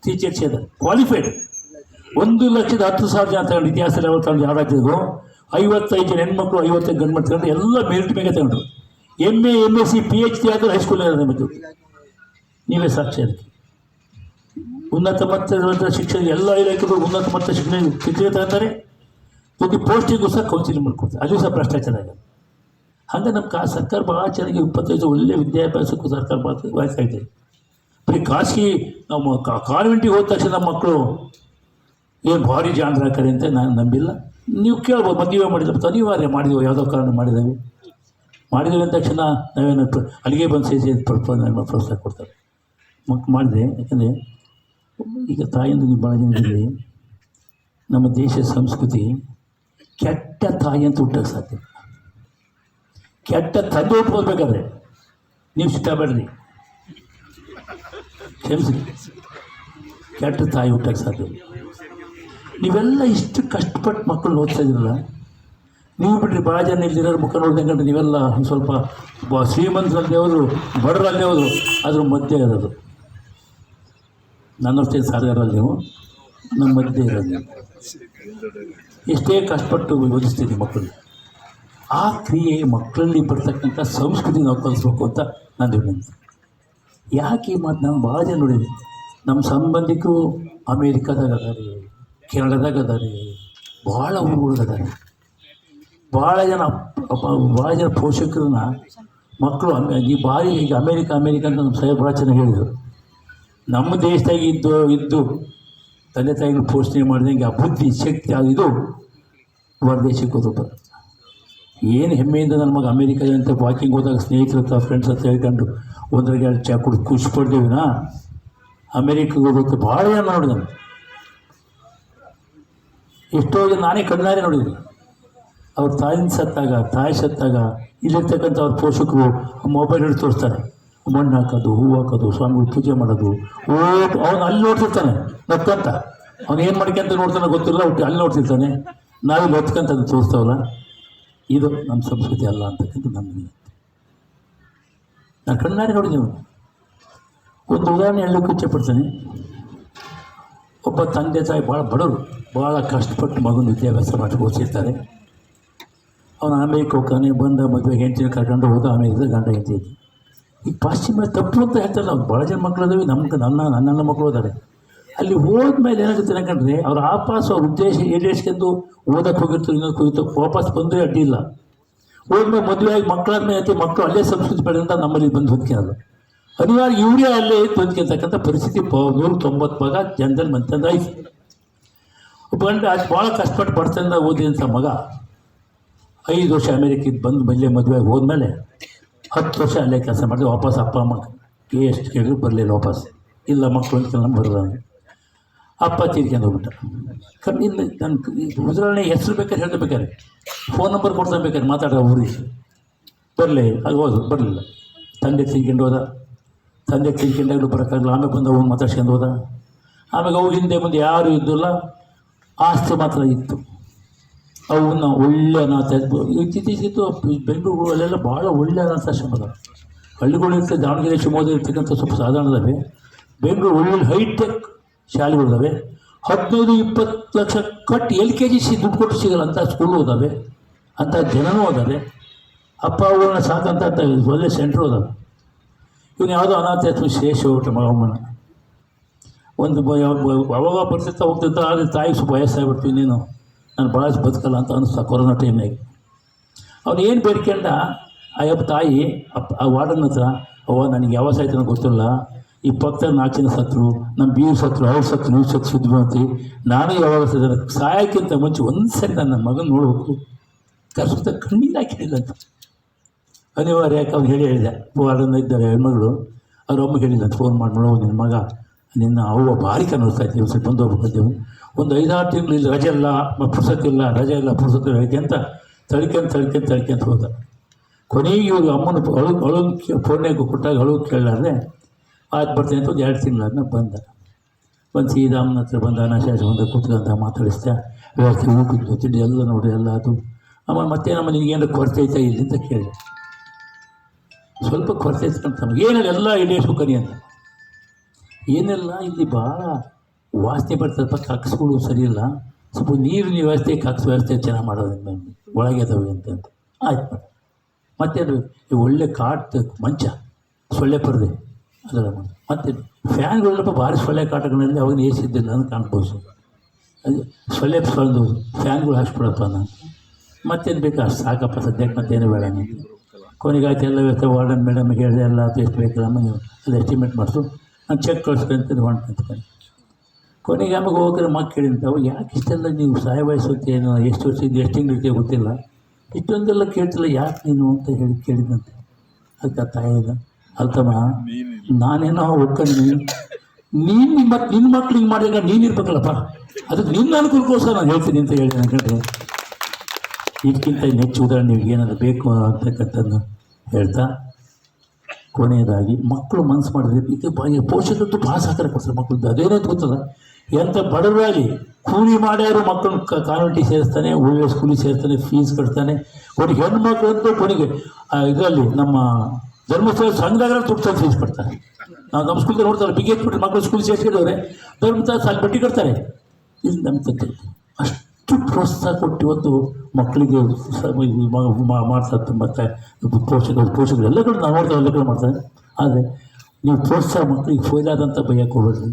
ಟೀಚರ್ಸ್ ಇದೆ ಕ್ವಾಲಿಫೈಡ್ ಒಂದು ಲಕ್ಷದ ಹತ್ತು ಸಾವಿರ ಜನ ತಗೊಂಡು ಇತಿಹಾಸದಲ್ಲಿ ಲೆವೆಲ್ ತಗೊಂಡು ಯಾರಾಗ್ತಿದ್ರು ಐವತ್ತೈದು ಜನ ಹೆಣ್ಮಕ್ಳು, ಐವತ್ತೈದು ಗಂಡು ತಗೊಂಡು ಎಲ್ಲ ಮೆರಿಟ್ ಮೇಲೆ ತಗೊಂಡ್ರು. M A M S C P H D ಆದರೂ ಹೈಸ್ಕೂಲ್ ನಮ್ಮದು. ನೀವೇ ಸಾಕ್ಷಿ ಅದಕ್ಕೆ. ಉನ್ನತ ಮಟ್ಟದ ಶಿಕ್ಷಣ, ಎಲ್ಲ ಇಲಾಖೆಗಳು ಉನ್ನತ ಮಟ್ಟದ ಶಿಕ್ಷಣ ಶಿಕ್ಷಣ ಒಂದು ಪೋಸ್ಟಿಗೂ ಸಹ ಕೌನ್ಸಿಲಿಂಗ್ ಮಾಡ್ಕೊಡ್ತಾರೆ. ಅದು ಸಹ ಭ್ರಷ್ಟಾಚಾರ ಆಗಿದೆ. ಹಾಗೆ ನಮ್ಮ ಕಾ, ಸರ್ಕಾರ ಭಾಳ ಚೆನ್ನಾಗಿ ಇಪ್ಪತ್ತೈದು ಒಳ್ಳೆ ವಿದ್ಯಾಭ್ಯಾಸಕ್ಕೂ ಸರ್ಕಾರ ಇದೆ ಬರೀ ಖಾಸಗಿ, ನಮ್ಮ ಕಾನ್ವೆಂಟಿಗೆ ಹೋದ ತಕ್ಷಣ ನಮ್ಮ ಮಕ್ಕಳು ಏನು ಭಾರಿ ಜಾಣರಾಕರೆ ಅಂತ ನಾನು ನಂಬಿಲ್ಲ. ನೀವು ಕೇಳ್ಬೋದು, ಮದುವೆ ಮಾಡಿದ್ರೆ ಮತ್ತು ಅನಿವಾರ್ಯ ಮಾಡಿದೆವು, ಯಾವುದೋ ಕಾರಣ ಮಾಡಿದ್ದೇವೆ ಮಾಡಿದ್ದೇವೆ ಅಂದ ತಕ್ಷಣ ನಾವೇನು ಅಲ್ಲಿಗೆ ಬಂದು ಸೇರಿಸಿ ಪ್ರೋತ್ಸಾಹ ಪ್ರೋತ್ಸಾಹ ಕೊಡ್ತಾರೆ. ಮಕ್ ಮಾಡಿದೆ, ಯಾಕಂದರೆ ಈಗ ತಾಯಿಯಿಂದ ನೀವು ಭಾಳ ಜನರಲ್ಲಿ ನಮ್ಮ ದೇಶದ ಸಂಸ್ಕೃತಿ ಕೆಟ್ಟ ತಾಯಿ ಅಂತ ಹುಟ್ಟಕ್ಕೆ ಸಾಧ್ಯ ಕೆಟ್ಟ ತದ್ದು ಹೋಗ್ಬೇಕಾದ್ರೆ ನೀವು ಸಿಟ್ಟಬೇಡ್ರಿ ಕ್ಷಮಿಸಿ. ಕೆಟ್ಟ ತಾಯಿ ಹುಟ್ಟಕ್ಕೆ ಸಾಧ್ಯ. ನೀವೆಲ್ಲ ಇಷ್ಟು ಕಷ್ಟಪಟ್ಟು ಮಕ್ಕಳು ಓದ್ತಾ ಇದ್ರಲ್ಲ ನೀವು ಬಿಡ್ರಿ ಭಾಳ ಜನ ಇಲ್ಲಿರೋರು ಮುಖ ನೋಡ್ದಂಗೆ ನೀವೆಲ್ಲ ಸ್ವಲ್ಪ ಶ್ರೀಮಂತರಲ್ಲಿ ಹೋದ್ರು ಬಡರಲ್ಲಿ ಹೋದ್ರು, ಅದ್ರ ಮಧ್ಯೆ ಇರೋದು. ನನ್ನಷ್ಟೇ ಸಾಲಗಾರಲ್ಲಿ ನೀವು ನಮ್ಮ ಮಧ್ಯೆ ಇರೋದು. ಎಷ್ಟೇ ಕಷ್ಟಪಟ್ಟು ಓದಿಸ್ತೀನಿ ಮಕ್ಕಳು. ಆ ಕ್ರಿಯೆ ಮಕ್ಕಳಲ್ಲಿ ಬರ್ತಕ್ಕಂಥ ಸಂಸ್ಕೃತಿ ನಾವು ಕಲಿಸ್ಬೇಕು ಅಂತ ನಾನು ದೊಡ್ಡ ಯಾಕೆ ಈ ಮಾತು ನಾನು ಭಾಳ ಜನ ನೋಡಿದ್ದೀನಿ. ನಮ್ಮ ಸಂಬಂಧಿಕರು ಅಮೇರಿಕಾದಾಗ ಅದಾರೆ ಕೆನಡಾದಾಗ ಅದಾರೆ ಭಾಳ ಊರುಗಳಿಗೆ ಭಾಳ ಜನ ಭಾಳ ಜನ ಪೋಷಕರನ್ನ ಮಕ್ಕಳು ಅಮೆ ಈ ಭಾರಿ ಈಗ ಅಮೇರಿಕಾ, ಅಮೇರಿಕ ಅಂತ ನಮ್ಮ ಸಹ ಭಾಳ ಚೆನ್ನಾಗಿ ಹೇಳಿದರು. ನಮ್ಮ ದೇಶದಾಗ ಇದ್ದು ಇದ್ದು ತಂದೆ ತಾಯಿಗಳು ಪೋಷಣೆ ಮಾಡಿದಂಗೆ, ಆ ಬುದ್ಧಿ, ಶಕ್ತಿ ಆಗಿದ್ದು ಇದು ಹೊರದೇಶಕ್ಕೆ ಹೋದ್ರು. ಏನು ಹೆಮ್ಮೆಯಿಂದ ನನ್ನ ಮಗ ಅಮೇರಿಕಾದ ಅಂತ ವಾಕಿಂಗ್ ಹೋದಾಗ ಸ್ನೇಹಿತರ ಹತ್ರ ಫ್ರೆಂಡ್ಸ್ ಹತ್ರ ಹೇಳ್ಕೊಂಡು ಒಂದ್ರಾಗ ಎರಡು ಚಾ ಕುಡಿದು ಖುಷಿ ಪಡ್ದೇವಿನಾ ಅಮೇರಿಕಾಗೆ ಹೋಗೋಕ್ಕೆ ಭಾಳ ಜನ ನೋಡಿದೆ. ಎಷ್ಟೋ ಜನ ನಾನೇ ಕಣ್ಣಾರೆ ನೋಡಿದ್ದೀನಿ ಅವ್ರ ತಾಯಿನ ಸತ್ತಾಗ, ತಾಯಿ ಸತ್ತಾಗ, ಇಲ್ಲಿರ್ತಕ್ಕಂಥ ಅವ್ರ ಪೋಷಕರು ಮೊಬೈಲ್ ಹಿಡಿದು ತೋರಿಸ್ತಾರೆ. ಮಣ್ಣು ಹಾಕೋದು ಹೂ ಹಾಕೋದು, ಸ್ವಾಮಿಗಳು ಪೂಜೆ ಮಾಡೋದು ಓ ಅವನು ಅಲ್ಲಿ ನೋಡ್ತಿರ್ತಾನೆ, ನಕ್ಕಂತ. ಅವ್ನು ಏನು ಮಾಡ್ಕೊಂತ ನೋಡ್ತಾನೆ ಗೊತ್ತಿಲ್ಲ ಒಟ್ಟು ಅಲ್ಲಿ ನೋಡ್ತಿರ್ತಾನೆ. ನಾವಿಲ್ಲಿ ಹೊತ್ಕಂತ ಅದು ತೋರಿಸ್ತಾವಲ್ಲ. ಇದು ನಮ್ಮ ಸಂಸ್ಕೃತಿ ಅಲ್ಲ ಅಂತಕ್ಕಂಥ ನನ್ನ ವಿನಂತಿ. ನಾನು ಕಣ್ಣಾರೆ ನೀವು. ಒಂದು ಉದಾಹರಣೆ ಹೇಳಲಿಕ್ಕೆ ಇಚ್ಛೆಪಡ್ತೇನೆ. ಒಬ್ಬ ತಂದೆ ತಾಯಿ ಭಾಳ ಬಡವರು ಭಾಳ ಕಷ್ಟಪಟ್ಟು ಮಗನ ವಿದ್ಯಾಭ್ಯಾಸ ಮಾಡಿ ಓದಿಸಿರ್ತಾರೆ. ಅವನು ಆಮೇಲೆ ಹೋಗ್ತಾನೆ ಬಂದ, ಮದುವೆ ಹೆಂಡತಿನ ಕರ್ಕೊಂಡು ಹೋದ, ಆಮೇಲೆ ಗಂಡ ಹೆಂಡತಿ. ಈ ಈಗ ಪಾಶ್ಚಿಮಾತ್ಯ ತಪ್ಪು ಅಂತ ಹೇಳ್ತಾರಲ್ಲ ನಾವು ಭಾಳ ಜನ ಮಕ್ಕಳು ಅದಾವೆ, ನಮ್ಗೆ ನನ್ನ ನನ್ನ ಮಕ್ಕಳು ಇದ್ದಾರೆ ಅಲ್ಲಿ ಹೋದ್ಮೇಲೆ ಏನಾಗುತ್ತೆ ಅನ್ಕಂಡ್ರೆ ಅವ್ರ ಆಪಾಸ್ ಅವ್ರ ಉದ್ದೇಶ ಈಡೇರಿಸ್ಕೊಂಡು ಓದಕ್ಕೆ ಹೋಗಿರ್ತಾರೆ, ಇನ್ನೊಂದು ಹೋಗಿರ್ತಾರೆ ವಾಪಸ್ ಬಂದರೆ ಅಡ್ಡಿ ಇಲ್ಲ. ಹೋದ್ಮೇಲೆ ಮದುವೆ ಆಗಿ ಮಕ್ಕಳಾದ್ಮೇಲೆ ಐತೆ ಮಕ್ಕಳು ಅಲ್ಲೇ ಸಂಸ್ಕೃತಿ ಬೆಳೆದಂತ ನಮ್ಮಲ್ಲಿ ಬಂದು ಹೊಂದ್ಕೊಳ್ಳೋದು ಅನಿವಾರ್ಯ ಇವರೇ ಅಲ್ಲೇ ಹೊಂದ್ಕೊಳ್ತಕ್ಕಂಥ ಪರಿಸ್ಥಿತಿ ನೂರ ತೊಂಬತ್ತು ಭಾಗ ಜನದಲ್ಲಿ ಮಂತಂದ ಆಯ್ತು ಗಂಡ ಅದು ಭಾಳ ಕಷ್ಟಪಟ್ಟು ಬರ್ತಂದ ಓದಿದಂಥ ಮಗ. ಐದು ವರ್ಷ ಅಮೇರಿಕಕ್ಕೆ ಬಂದು ಮಲ್ಲೆ ಮದುವೆಗೆ ಹೋದ್ಮೇಲೆ ಹತ್ತು ವರ್ಷ ಅಲ್ಲೇ ಕೆಲಸ ಮಾಡಿದೆ, ವಾಪಸ್ ಅಪ್ಪ ಅಮ್ಮ ಎಷ್ಟು ಕೇಳಿದ್ರು ಬರಲಿಲ್ಲ ವಾಪಸ್. ಇಲ್ಲ ಮಕ್ಕಳು ಅಂತ ನಮ್ಗೆ ಬರೋದ ಅಪ್ಪ ತೀರ್ಕೊಂಡು ಹೋಗ್ಬಿಟ್ಟ. ಕಮ್ಮಿ ಇಲ್ಲ ನನ್ನ ಉದಾಹರಣೆ ಹೆಸರು ಬೇಕಾದ್ರೆ ಹೇಳ್ತಾ ಬೇಕಾದ್ರೆ. ಫೋನ್ ನಂಬರ್ ಕೊಡ್ತಾ ಬೇಕಾದ್ರೆ ಮಾತಾಡೋ ಊರಿಗೆ. ಬರಲಿ, ಅದು ಹೋದ್ರು, ಬರಲಿಲ್ಲ. ತಂದೆ ತೀರ್ಕೊಂಡು ಹೋದ. ತಂದೆ ತೀರ್ಕೊಂಡಾಗಲೂ ಬರೋಕ್ಕಾಗಲ್ಲ ಆಮೇಲೆ ಬಂದು ಅವ್ನು ಮಾತಾಡ್ಸ್ಕೊಂಡು ಹೋದ. ಆಮೇಲೆ ಅವ್ರ ಹಿಂದೆ ಮುಂದೆ ಯಾರು ಇದ್ದಿಲ್ಲ. ಆಸ್ತಿ ಮಾತ್ರ ಇತ್ತು. ಅವನ್ನ ಒಳ್ಳೆ ಅನಾಥ ಇತ್ತೀಚಿಗಿತ್ತು ಬೆಂಗಳೂರು ಅಲ್ಲೆಲ್ಲ ಭಾಳ ಒಳ್ಳೆ ಅನಾಥಾಶ್ರಮ ಅದಾವೆ. ಹಳ್ಳಿಗಳು ಇರ್ತದೆ ದಾವಣಗೆರೆ ಶಿವಮೊಗ್ಗ ಇರ್ತಕ್ಕಂಥ ಸ್ವಲ್ಪ ಸಾಧಾರಣದವೇ. ಬೆಂಗಳೂರು ಒಳ್ಳೆ ಹೈಟೆಕ್ ಶಾಲೆಗಳಿದಾವೆ ಹದಿನೈದು, ಇಪ್ಪತ್ತು ಲಕ್ಷ ಕಟ್ಟಿ ಎಲ್ ಕೆ ಜಿ ಸಿ ದುಡ್ಡು ಕೊಟ್ಟು ಸಿಗಲ್ಲ ಅಂತ ಸ್ಕೂಲು ಇದಾವೆ. ಅಂಥ ಜನನೂ ಅದಾವೆ ಅಪ್ಪ ಅವ್ರನ್ನ ಸಾಕಂತ ಒಳ್ಳೆ ಸೆಂಟ್ರ್ ಅದಾವೆ ಇವನು ಯಾವುದೋ ಅನಾಥ ಶೇಷ ಊಟ ಮಗಮ್ಮನ ಒಂದು ಅವಾಗ ಬರ್ತಿರ್ತಾ ಹೋಗ್ತಿರ್ತಾ ಆದರೆ ತಾಯಿ ಸ್ವಲ್ಪ ವಯಸ್ಸಾಗ್ಬಿಡ್ತೀವಿ ನೀನು ನಾನು ಭಾಳ ಬದುಕಲ್ಲ ಅಂತ ಅನಿಸ್ತಾ ಕೊರೋನಾ ಟೈಮ್ನಾಗೆ ಅವನು ಏನು ಬೇಡ್ಕೊಂಡ, ಆ ತಾಯಿ, ಅಪ್ಪ, ಆ ವಾರ್ಡನ್ ಹತ್ರ, ಅವ್ವ, ನನಗೆ ಯಾವ ಸಾಯ್ತಾನೋ ಗೊತ್ತಿಲ್ಲ. ಈ ಪಕ್ಕ ನಾಲ್ಕು ಸತ್ರು, ನಮ್ಮ ಬೀರ್ ಸತ್ರು, ಅವ್ರು ಸತ್ರು ನೀವು ಸತ್ತು ಸುದ್ದಿ ನಾನು ಯಾವಾಗ ಸತ್ತ ಸಾಯಕ್ಕಿಂತ ಮುಂಚೆ ಒಂದು ಸರಿ ನನ್ನ ಮಗನ ನೋಡಬೇಕು. ಕರ್ಸುತ್ತ ಕಣ್ಣೀರು ಹಾಕಿ ಹೇಳಿದಂತೆ ಅನಿವಾರ್ಯ, ಯಾಕೆ ಅವ್ನು ಹೇಳಿ ಹೇಳಿದೆ. ವಾರ್ಡನ್ ಇದ್ದಾರೆ ಹೆಣ್ಮಗಳು. ಅವ್ರ ಅಮ್ಮ ಹೇಳಿದಂತ ಫೋನ್ ಮಾಡಿ, ನೋಡೋ ನಿನ್ನ ಮಗ. ನಿನ್ನ ಅವ್ವ ಭಾರಿ ಕನಸ್ತಾ ಇದ್ದೀವಿ ಸ್ವಲ್ಪ ಬಂದು ಹೋಗ್ಬೇಕಿದ್ದೀವಿ ಒಂದು ಐದಾರು ತಿಂಗಳು ಇಲ್ಲಿ ರಜೆ ಇಲ್ಲ ಪುರ್ಸತ್ತಿಲ್ಲ ರಜೆ ಇಲ್ಲ ಪುರ್ಸತ್ತು ಅಂತ ತಳ್ಕೊಂತ ತಳ್ಕೊಂತ ತಳ್ಕೊಂತ ಹೋದ. ಕೊನೆಗೆ ಇವರು ಅಮ್ಮನ ಅಳು ಅಳು ಫೋನ್ಯಾಗ ಕೊಟ್ಟಾಗ ಅಳು ಕೇಳಲಾರ್ದೆ ಆಯ್ತು ಬರ್ತೀನಿ ಅಂತ ಒಂದು ಎರಡು ತಿಂಗಳಾದ್ಮೇಲೆ ಬಂದ. ಬಂದು ಸೀದಾ ಅಮ್ಮನ ಹತ್ರ ಬಂದ ಅನಾಶಾಸ ಬಂದು ಕೂತ್ಕೊಂತ ಮಾತಾಡಿಸ್ದೆ. ವ್ಯವಸ್ಥೆ ಊಟದ್ದು ತಿಂಡಿ ಎಲ್ಲ ನೋಡಿ, ಎಲ್ಲ ಅದು ಆಮೇಲೆ ಮತ್ತೆ ನಮ್ಮ ನಿನಗೇನು ಕೊರತೆ ಐತೆ ಇಲ್ಲಿ ಅಂತ ಕೇಳಿದೆ. ಸ್ವಲ್ಪ ಕೊರತೆ ನಮ್ಗೆ. ಏನಿಲ್ಲ, ಎಲ್ಲ ಇಡೀ ಸುಖನಿ ಅಂತ. ಏನೆಲ್ಲ, ಇಲ್ಲಿ ಭಾಳ ವಾಸನೆ ಬರ್ತದಪ್ಪ ಕಕ್ಸ್ಗಳು ಸರಿ ಇಲ್ಲ. ಸ್ವಲ್ಪ ನೀರಿನ ವ್ಯವಸ್ಥೆ, ಕಕ್ಸ್ ವ್ಯವಸ್ಥೆ ಚೆನ್ನಾಗಿ ಮಾಡೋದ್ರಿಂದ ಒಳಗೆ ಅದಾವೆ ಅಂತ ಅಂತ. ಆಯ್ತು ಮತ್ತೆ ಅದು ಒಳ್ಳೆ ಕಾಟ್ ಮಂಚ. ಸೊಳ್ಳೆ ಪರದೆ. ಅದೆಲ್ಲ ಮತ್ತೆ ಫ್ಯಾನ್ಗಳೆಲ್ಲಪ್ಪ ಭಾರಿ ಸೊಳ್ಳೆ ಕಾಟಗಳಲ್ಲಿ ಅವಾಗ ಏಸಿದ್ದಿಲ್ಲ ಅಂತ ಕಾಣ್ಬೋದು. ಅದು ಸೊಳ್ಳೆ ಫ್ಯಾನ್ಗಳು ಹಾಕ್ಸ್ಬಿಡಪ್ಪ ನಾನು. ಮತ್ತೇನು ಬೇಕಾ? ಅಷ್ಟು ಸಾಕಪ್ಪ ಸದ್ಯಕ್ಕೆ ಮತ್ತೇನು ಬೇಡ ನನಗೆ ಕೊನೆಗಾಯ್ತು ಎಲ್ಲ ವ್ಯವಸ್ಥೆ ವಾರ್ಡನ್ ಮೇಡಮ್ಗೆ ಹೇಳಿದೆ ಎಲ್ಲ ಎಷ್ಟು ಬೇಕಲ್ಲಮ್ಮ ನೀವು ಅದು ಎಸ್ಟಿಮೇಟ್ ಮಾಡಿಸು. ನಾನು ಚೆಕ್ ಕಳಿಸ್ಕೊಂತ ಮಾಡ್ಕೊಂತೀನಿ ಕೊನೆಗೆ ಆಮೇಲೆ ಹೋಗ್ರೆ ಕೇಳಿದ್ದೆ ಅವು ಯಾಕೆ ಇಷ್ಟೆಲ್ಲ ನೀವು ಸಹಾಯ ವಹಿಸುತ್ತೆ ಏನು? ಎಷ್ಟು ವರ್ಷದಿಂದ ಎಷ್ಟು ತಿಂಗಳಿಗೆ ಗೊತ್ತಿಲ್ಲ. ಇಷ್ಟೊಂದೆಲ್ಲ ಕೇಳ್ತಿಲ್ಲ, ಯಾಕೆ ನೀನು ಅಂತ ಹೇಳಿ ಕೇಳಿದಂತೆ ಅದಕ್ಕೆ ತಾಯಿದ ಅಲ್ತಮ್ಮ. ನಾನೇನೋ ಒಕ್ಕಂಡು ನೀನು ಮತ್ತು ನಿನ್ನ ಹಿಂಗ್ ಮಾಡಿದಾಗ ನೀನು ಇರ್ಬೇಕಲ್ಲಪ್ಪ. ಅದಕ್ಕೆ ನಿನ್ನ ಅನುಕೂಲಕ್ಕೋಸ್ಕರ ನಾನು ಹೇಳ್ತೀನಿ ಅಂತ ಹೇಳಿ ಅನ್ಕೊಂಡ್ರೆ ಇದಕ್ಕಿಂತ ಇನ್ನು ಹೆಚ್ಚು ಉದಾಹರಣೆ ನಿಮ್ಗೆ ಏನಾದ್ರು ಬೇಕು ಅಂತಕ್ಕಂಥದ್ದು ಹೇಳ್ತಾ. ಕೊನೆಯದಾಗಿ, ಮಕ್ಕಳು ಮನಸ್ಸು ಮಾಡಿದ್ರೆ ಇದು ಪೋಷಕರು ಪೋಷಕರದ್ದು ಭಾಳ ಸಹಕಾರ ಕೊಡ್ತಾರೆ ಮಕ್ಕಳದ್ದು ಅದೇನೋ ಗೊತ್ತದ? ಎಂಥ ಬಡವರಾಗಿ ಕೂಲಿ ಮಾಡ್ಯಾರು ಮಕ್ಕಳು ಕಾನ್ವೆಂಟಿಗೆ ಸೇರಿಸ್ತಾನೆ ಒಳ್ಳೆ ಸ್ಕೂಲಿಗೆ ಸೇರ್ತಾನೆ ಫೀಸ್ ಕಟ್ತಾನೆ. ಕೊನೆಗೆ ಹೆಣ್ಣು ಮಕ್ಕಳಂತೂ ಕೊನೆಗೆ ಇದರಲ್ಲಿ ನಮ್ಮ ಧರ್ಮಸ್ಥಳ ಸಂಘದಾಗ ದುಡ್ಡು ತಂದು ಫೀಸ್ ನಾವು ನಮ್ಮ ಸ್ಕೂಲ್ಗೆ ನೋಡ್ತಾರೆ ಬಿಗಿ ಬಿಟ್ಟು ಮಕ್ಕಳು ಸ್ಕೂಲ್ ಸೇರಿಸ್ಕೊಂಡವ್ರೆ ಧರ್ಮಸ್ಥಳ ಸಾಲ ಬಡ್ಡಿ ಕಟ್ತಾರೆ. ಇದು ನಮ್ಮ ತಂದೆ. ಅಷ್ಟು ಪ್ರೋತ್ಸಾಹ ಕೊಟ್ಟು ಇವತ್ತು ಮಕ್ಕಳಿಗೆ ಮಾಡ್ತಾರೆ ಮತ್ತು ಪೋಷಕರು ಪೋಷಕರು. ಎಲ್ಲ ಕಡೆ ನಾವು ನೋಡ್ತಾರೆ ಎಲ್ಲ ಕಡೆ ಮಾಡ್ತಾರೆ. ಆದರೆ ನೀವು ಪ್ರೋತ್ಸಾಹ ಮಕ್ಕಳಿಗೆ ಫೇಲ್ ಆದಂಥ ಭಯಕ್ಕೆ ಹೋಗ್ಬೇಡ್ರಿ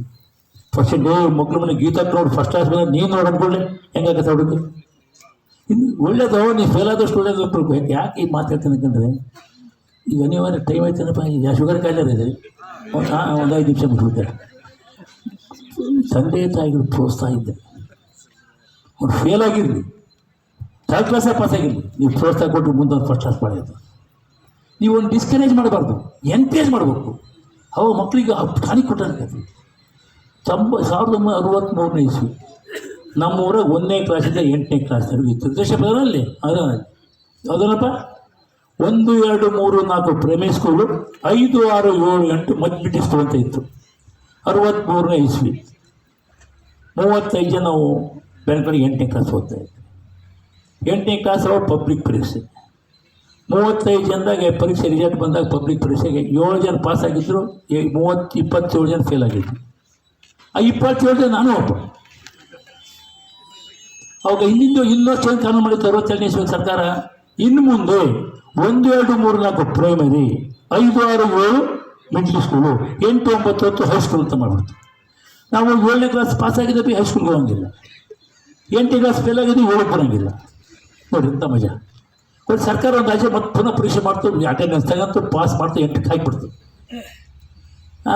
ಫಸ್ಟ್ ಡೇ ಮಕ್ಳ ಮನೆ ಗೀತಾ ನೋಡಿ ಫಸ್ಟ್ ಕ್ಲಾಸ್ ಬಂದ್ರೆ ನೀನು ನೋಡಿ ಅನ್ಕೊಳ್ಳಿ ಹೆಂಗಾಗತ್ತೆ ಹುಡುಗರು? ಇನ್ನು ಒಳ್ಳೇದು, ನೀವು ಫೇಲ್ ಆದಷ್ಟು ಒಳ್ಳೇದು ಯಾಕೆ ಈ ಮಾತಾಡ್ತೀನಿ ಯಾಕಂದರೆ ಈಗ ಅನಿವಾರ್ಯ ಟೈಮ್ ಈ ಈಗ ಶುಗರ್ ಕಾಯಿಲೆ ಇದೆ ಒಂದು ಐದು ನಿಮಿಷ ಬಿಟ್ಬಿಡ್ತಾರೆ ತಂದೆ ತಾಯಿಗಳು ಪ್ರೋತ್ಸಾಹ ಇದ್ದೆ. ಅವ್ರು ಫೇಲ್ ಆಗಿರಲಿ. ಥರ್ಡ್ ಕ್ಲಾಸೇ ಪಾಸ್ ಆಗಿರಲಿ. ನೀವು ಪ್ರೋತ್ಸಾಹ ಕೊಟ್ಟು ಮುಂದೆ ಒಂದು ಫಸ್ಟ್ ಕ್ಲಾಸ್ ಮಾಡಿದ್ದು ನೀವು ಒಂದು ಡಿಸ್ಕರೇಜ್ ಮಾಡಬಾರ್ದು. ಎನ್ಕರೇಜ್ ಮಾಡಬೇಕು. ಅವು ಮಕ್ಕಳಿಗೆ ಹಾನಿ ಕೊಟ್ಟಾಗತ್ತೆ ತೊಂಬ ಸಾವಿರದ ಒಂಬೈನೂರ ಅರವತ್ತ್ಮೂರನೇ ಇಸ್ವಿ. ನಮ್ಮ ಊರಾಗ ಒಂದನೇ ಕ್ಲಾಸಿಂದ ಎಂಟನೇ ಕ್ಲಾಸ್ ಇತ್ತು. ದೇಶ ಬರೋಲ್ಲಿ ಅದ ಅದನ್ನಪ್ಪ? ಒಂದು, ಎರಡು, ಮೂರು, ನಾಲ್ಕು ಪ್ರೈಮರಿ ಸ್ಕೂಲು ಐದು, ಆರು, ಏಳು, ಎಂಟು ಮಧ್ಯಮಿಡ್ಲ್ ಸ್ಕೂಲ್ ಅಂತ ಇತ್ತು. ಅರವತ್ತ್ಮೂರನೇ ಇಸ್ವಿ. ಮೂವತ್ತೈದು ಜನ ನಾವು ಎಂಟನೇ ಕ್ಲಾಸ್ ಓದ್ತಾ ಇದ್ದೆ ಎಂಟನೇ ಕ್ಲಾಸ್ ಅವ್ರು ಪಬ್ಲಿಕ್ ಪರೀಕ್ಷೆ. ಮೂವತ್ತೈದು ಜನದಾಗ ಪರೀಕ್ಷೆ ರಿಸಲ್ಟ್ ಬಂದಾಗ ಪಬ್ಲಿಕ್ ಪರೀಕ್ಷೆಗೆ ಏಳು ಜನ ಪಾಸ್ ಆಗಿದ್ದರು ಮೂವತ್ತು, ಇಪ್ಪತ್ತೇಳು ಜನ ಫೇಲ್ ಆಗಿದ್ರು. ಆ ಇಪ್ಪತ್ತೇಳು ಜನ ನಾನು ಒಬ್ಬ. ಅವಾಗ ಹಿಂದಿಂದು ಇನ್ನೊಂದು ಏನು ಕಾನೂನು ಮಾಡಿತ್ತು ಅರವತ್ತೆರಡನೇ ಸರ್ಕಾರ, ಇನ್ನು ಮುಂದೆ ಒಂದು, ಎರಡು, ಮೂರು, ನಾಲ್ಕು ಪ್ರೈಮರಿ ಐದು, ಆರು, ಏಳು ಮಿಡ್ಲ್ ಸ್ಕೂಲು ಎಂಟು, ಒಂಬತ್ತು, ಹತ್ತು ಹೈಸ್ಕೂಲ್ ಅಂತ ಮಾಡ್ಬಿಡ್ತು ನಾವು ಏಳನೇ ಕ್ಲಾಸ್ ಪಾಸ್ ಆಗಿದ್ದಪ್ಪಿ ಹೈಸ್ಕೂಲ್ಗೆ ಹೋಗಂಗಿಲ್ಲ. ಎಂಟನೇ ಕ್ಲಾಸ್ ಫೇಲ್ ಆಗಿದ್ದು ಏಳಕ್ಕೆ ಬರೋಂಗಿಲ್ಲ. ನೋಡಿ ಇಂಥ ಮಜಾ. ಬಟ್ ಸರ್ಕಾರ ಒಂದು ರಾಜ್ಯ ಮತ್ತೆ ಪುನಃ ಪರೀಕ್ಷೆ ಮಾಡ್ತು ಅಟೆಂಡೆನ್ಸ್ ತಗೊಂತು ಪಾಸ್ ಮಾಡ್ತು, ಎಂಟಕ್ಕೆ ಹಾಕಿಬಿಡ್ತು.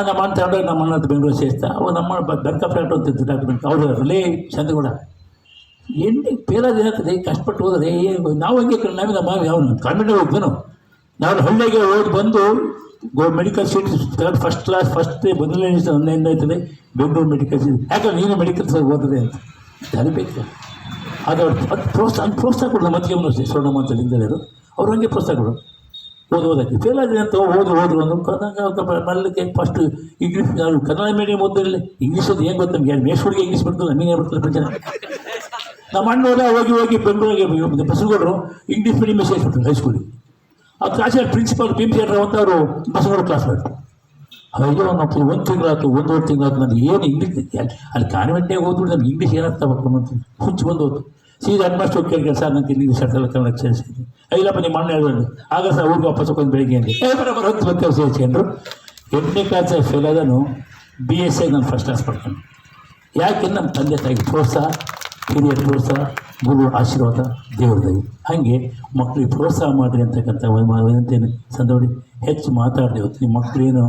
ನಮ್ಮ ಅಣ್ಣ ತಗೊಂಡೋಗಿ ನಮ್ಮ ಅಣ್ಣ ಬೆಂಗಳೂರು ಸೇರಿಸ್ತಾ ಅವ್ರು ನಮ್ಮ ಬೆಂಕಪ್ರಾಟ್ ಅಂತ ಡಾಕ್ಯುಮೆಂಟ್ ಲೇ ಅವ್ರು ರಲೇ ಚಂದ್ರಗೌಡ ಎಣ್ಣೆ ಪೇಲಾದ ಏನಾಗ್ತದೆ? ಕಷ್ಟಪಟ್ಟು ಹೋದರೆ ನಾವು ಹಂಗೆ ನಾವೇ ನಮ್ಮ ಅವನು ಕಾನ್ವೆಂಟ್ ಹೋಗ್ದು ನಾವು ಹಳ್ಳಿಗೆ ಓದಿ ಬಂದು ಗೋ medical seat first class first ಮೊದಲನೇ ಒಂದರಿಂದ ಆಯ್ತದೆ? ಬೆಂಗಳೂರು ಮೆಡಿಕಲ್ ಸೀಟ್ ಯಾಕಂದ್ರೆ ನೀನು ಮೆಡಿಕಲ್ ಸರ್ ಓದಿದೆ ಅಂತ. ಅದು ಅವ್ರು ಅದು ಪ್ರೋತ್ಸಾಹ ಅದು ಪ್ರೋತ್ಸಾಹ ಕೊಡೋದು ಮತ್ತೆ ಅಷ್ಟೇ. ಸೋಣಮ್ಮ ಅಂತ ಲಿಂಗರು ಅವ್ರು ಹಂಗೆ ಪ್ರೋತ್ಸಾಹ ಕೊಡೋದು. ಓದು, ಓದಕ್ಕೆ. ಫೇಲ್ ಆಗಿದೆ ಅಂತ ಓದ್ರು ಹೋದ್ರು ಅಂದ್ರೆ. ಮಲ್ಲಕ್ಕೆ ಫಸ್ಟ್ ಇಂಗ್ಲೀಷ್ ಕನ್ನಡ ಮೀಡಿಯಂ ಓದಿರಲಿ ಇಂಗ್ಲೀಷ್ ಅದು ಏನು ಗೊತ್ತ ನಮಗೆ? ಹುಡುಗಿ ಇಂಗ್ಲೀಷ್ ಬರ್ತದೆ ನಮಗೆ ಬರ್ತದೆ ಪ್ರಚಾರ ನಮ್ಮ ಅಣ್ಣ ಹೋದ ಹೋಗಿ ಹೋಗಿ ಬೆಂಗಳೂರಿಗೆ ಬಸವಗೌಡರು ಇಂಗ್ಲೀಷ್ ಮೀಡಿಯಂ ಸೇರಿಸ್ಬಿಟ್ರು ಹೈಸ್ಕೂಲಿಗೆ ಆ ಕ್ಲಾಸಲ್ಲಿ ಪ್ರಿನ್ಸಿಪಾಲ್ ಭೀಮ್ ಸೇಟ್ರ ಅಂತ ಅವರು ಬಸವಗೌಡ ಕ್ಲಾಸ್ ಮಾಡಿದ್ರು. ಅಯ್ಯೋ ನಾವು ಒಂದು ತಿಂಗಳಾಯ್ತು, ಒಂದೂವರೆ ತಿಂಗಳಾಯ್ತು ನನಗೆ ಏನು ಇಂಗ್ಲೀಷ್ ಅಲ್ಲಿ ಕಾನ್ವೆಂಟ್ನೇ ಓದ್ಬಿಟ್ಟು ನನಗೆ ಇಂಗ್ಲೀಷ್ ಏನಾಗ್ತಾ ಬರ್ಕೊಂಡು ಅಂತ ಹುಚ್ಚು ಬಂದು ಹೋದ್ರು ಸೀದಾ ಹೆಡ್ ಹೋಗಿ ಕೇಳಿ ಸರ್ ನನಗೆ ಇಂಗ್ಲೀಷ್ ಅರ್ಥಲ್ಲ ಕನ್ನಡ ಸೇರಿಸಿದ್ವಿ ಇಲ್ಲಪ್ಪ ನಿಮ್ಮ ಅಣ್ಣ ಹೇಳಿದ್ರು ಆಗ ಸರ್ ಊರಿಗೆ ವಾಪಸ್ ಹೋಗೋದು ಬೆಳಿಗ್ಗೆ ಅಂತ ಬರೋಬ್ಬರ ಹತ್ತು ಮತ್ತೆ ಸೇರಿಸ್ಕೊಂಡ್ರು ಎಂಟನೇ ಕ್ಲಾಸ್ ಫೇಲ್ ಆದನು ಬಿ ಎಸ್ ಐ ನಾನು ಫಸ್ಟ್ ಕ್ಲಾಸ್ ಪಡ್ಕೊಂಡು ಯಾಕೆ ನಮ್ಮ ತಂದೆ ತಾಯಿ ಪ್ರೋತ್ಸಾಹ? ಹಿರಿಯ ಪ್ರೋತ್ಸಾಹ ಗುರು ಆಶೀರ್ವಾದ ದೇವರ ದಯೆ ಹಾಗೆ ಮಕ್ಕಳಿಗೆ ಪ್ರೋತ್ಸಾಹ ಮಾಡಿರಿ ಅಂತಕ್ಕಂಥ ವಿನಂತಿಯನ್ನು ಸಂದೋಡಿ ಹೆಚ್ಚು ಮಾತಾಡಿದೆ ಇವತ್ತು ನಿಮ್ಮ ಮಕ್ಕಳೇನು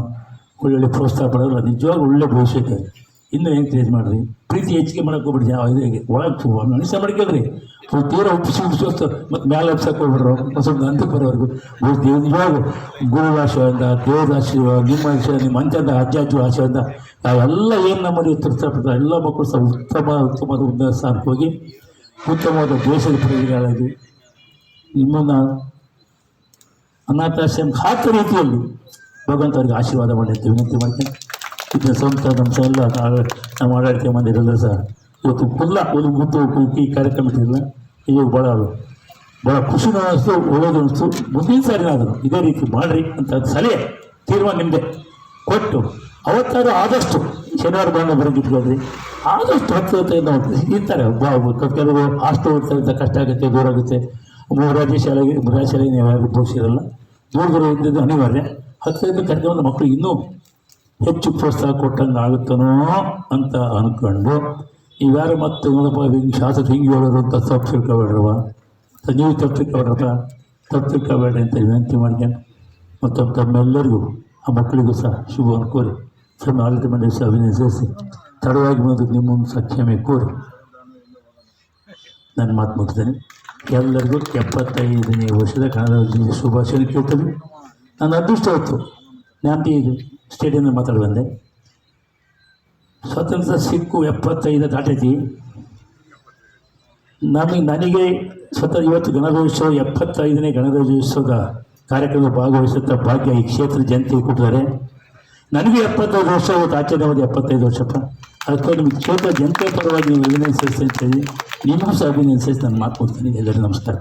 ಒಳ್ಳೊಳ್ಳೆ ಪ್ರೋತ್ಸಾಹ ಪಡೋದ್ರೆ ನಿಜವಾಗ್ಲೂ ಒಳ್ಳೆ ಭವಿಷ್ಯ ಇದೆ ಇನ್ನೂ ಎಂಕರೇಜ್ ಮಾಡಿರಿ? ಪ್ರೀತಿ ಹೆಚ್ಚಿಗೆ ಮಾಡಕ್ಕೆ ಹೋಗ್ಬಿಡಿ ಒಳಗೆ ಮನುಷ್ಯ ಮಾಡ್ಕೊಳ್ರಿ ಅವ್ರು ತೀರ ಒಪ್ಪಿಸಿ ಉಪ್ಪಿಸಿ ಹೋಗ್ತಾರೆ ಮತ್ತು ಮೇಲೆ ಒಪ್ಸಕ್ಕೆ ಹೋಗ್ಬಿಡ್ರು ಸ್ವಲ್ಪ ಹಂತಕ್ಕೆ ಬರೋವರೆಗೂ. ಗುರು ದೇವ್ ನಿಜವಾಗೂ ಗುರು ಆಶೀರ್ವಾದ, ದೇವ್ರ ಆಶೀರ್ವಾದ, ನಿಮ್ಮ ಆಶೀರ್ವಾದ, ನಿಮ್ಮ ಅಂತ್ಯದ ಅಜ್ಜು ಆಶೀರ್ವಾದ. ನಾವೆಲ್ಲ ಏನು ನಮ್ಮಲ್ಲಿ ಉತ್ತರಿಸ್ತಾ ಎಲ್ಲ ಮಕ್ಕಳು ಸಹ ಉತ್ತಮ, ಉತ್ತಮವಾದ ಉನ್ನತ ಸ್ಥಾನಕ್ಕೆ ಹೋಗಿ ಉತ್ತಮವಾದ ದೇಶದ ಪ್ರಜೆಗಳಾಗಿ ನಿಮ್ಮನ್ನು ಅನಾಥಾಶ್ರಮ ಹಾಕ ರೀತಿಯಲ್ಲಿ ಭಗವಂತ ಅವರಿಗೆ ಆಶೀರ್ವಾದ ಮಾಡಿ ಅಂತ ವಿನಂತಿ ಮಾಡ್ತೇನೆ. ಇದನ್ನ ಸ್ವಂತ ನಮ್ಮ ಎಲ್ಲ ನಮ್ಮ ಆಡಳಿತ ಮಂದಿರಲ್ಲ ಸಹ ಇವತ್ತು ಫುಲ್ಲ ಒಂದು ಮುದ್ದು ಈ ಕಾರ್ಯಕ್ರಮ ಇಟ್ಟಿಲ್ಲ ಈಗ ಭಾಳ ಭಾಳ ಖುಷಿನೂ ಅನಿಸ್ತು ಒಳ್ಳೇದು ಅನಿಸ್ತು ಮುಂದಿನ ಸಾರಿನಾದರೂ ಇದೇ ರೀತಿ ಮಾಡಿರಿ ಅಂತ ಸಲಹೆ, ತೀರ್ಮಾನ ನಿಮ್ಮದೇ ಕೊಟ್ಟು ಅವತ್ತಾದ್ರೂ ಆದಷ್ಟು ಶನಿವಾರ, ಭಾನುವಾರ ಬರೋದು ಇಟ್ಕೊಳ್ರಿ ಆದಷ್ಟು ಹತ್ತು ಹತ್ತೈದು ನಾವು ಇರ್ತಾರೆ ಕೆಲವು ಹಾಸ್ಟೆಲ್ ಓದ್ತಾ ಕಷ್ಟ ಆಗುತ್ತೆ ದೂರ ಆಗುತ್ತೆ. ರಾಜ್ಯ ಶಾಲೆಗೆ ಶಾಲೆಗೆ ನೀವು ಯಾರು ಬೋಸಿರಲ್ಲ ದೂರ ದೂರ ಇದ್ದಿದ್ದು ಅನಿವಾರ್ಯ ಹತ್ತೈದು ಕರ್ಕೊಂಡು ಮಕ್ಕಳು ಇನ್ನೂ ಹೆಚ್ಚು ಪ್ರೋತ್ಸಾಹ ಕೊಟ್ಟಂಗೆ ಆಗುತ್ತನೋ ಅಂತ ಅಂದ್ಕೊಂಡು ಇವ್ಯಾರು ಮತ್ತೆ ನೋಡಪ್ಪ, ಹಿಂಗೆ ಶಾಸಕ ಹಿಂಗೆ ಹೇಳೋರು ಅಂತ ತಪ್ಪು ತಿಳ್ಕೊಬೇಡ್ರವ ನೀವು ತಪ್ಪು ತಿಳ್ಕೊಬೇಡ್ರಪ್ಪ. ತಪ್ಪು ತಿಳ್ಕೊಬೇಡ್ರಿ ಅಂತ ವಿನಂತಿ ಮಾಡ್ಕೊಂಡು ಮತ್ತು ತಮ್ಮೆಲ್ಲರಿಗೂ ಆ ಮಕ್ಕಳಿಗೂ ಸಹ ಶುಭವನ್ನು ಕೋರಿ ತಮ್ಮ ಆಡಳಿತ ಮಂಡಳಿ ಸಹ ಅಭಿನಂದಿಸಿ. ತಡವಾಗಿ ಬಂದು ನಿಮ್ಮನ್ನು ಸಹ ಕ್ಷಮೆ ಕೋರಿ ನನ್ನ ಮಾತು ಮುಗಿಸ್ತೇನೆ. ಎಲ್ಲರಿಗೂ ಎಪ್ಪತ್ತೈದನೇ ವರ್ಷದ ಕನ್ನಡ ಶುಭಾಶಯ ಕೇಳ್ತೇನೆ. ನನ್ನ ಅದೃಷ್ಟ ಹೊತ್ತು ಇದು ಸ್ಟೇಡಿಯಂನಲ್ಲಿ ಮಾತಾಡಿ ಬಂದೆ. ಸ್ವಾತಂತ್ರ್ಯ ಸಿಕ್ಕು ಎಪ್ಪತ್ತೈದು ದಾಟೈತಿ. ನಮಗೆ ನನಗೆ ಸ್ವತಃ ಇವತ್ತು ಗಣರಾಜ್ಯೋತ್ಸವ ಎಪ್ಪತ್ತೈದನೇ ಗಣರಾಜ್ಯೋತ್ಸವದ ಕಾರ್ಯಕ್ರಮ ಭಾಗವಹಿಸುತ್ತಾ ಭಾಗ್ಯ ಈ ಕ್ಷೇತ್ರ ಜನತೆಗೆ ಕೊಟ್ಟಿದ್ದಾರೆ. ನನಗೆ ಎಪ್ಪತ್ತೈದು ವರ್ಷ ಇವತ್ತು ಆಚರಣೆ ಎಪ್ಪತ್ತೈದು ವರ್ಷಪ್ಪ. ಅದಕ್ಕೆ ನಿಮ್ಮ ಕ್ಷೇತ್ರ ಜನತೆ ಪರವಾಗಿ ನೀವು ಅಭಿನಂದಿಸಿ ನಿಮಗೂ ಸಹ ಅಭಿನಂದಿಸಿ ನಾನು ಮಾತು ಕೊಡ್ತೀನಿ. ಎಲ್ಲರಿಗೂ ನಮಸ್ಕಾರ.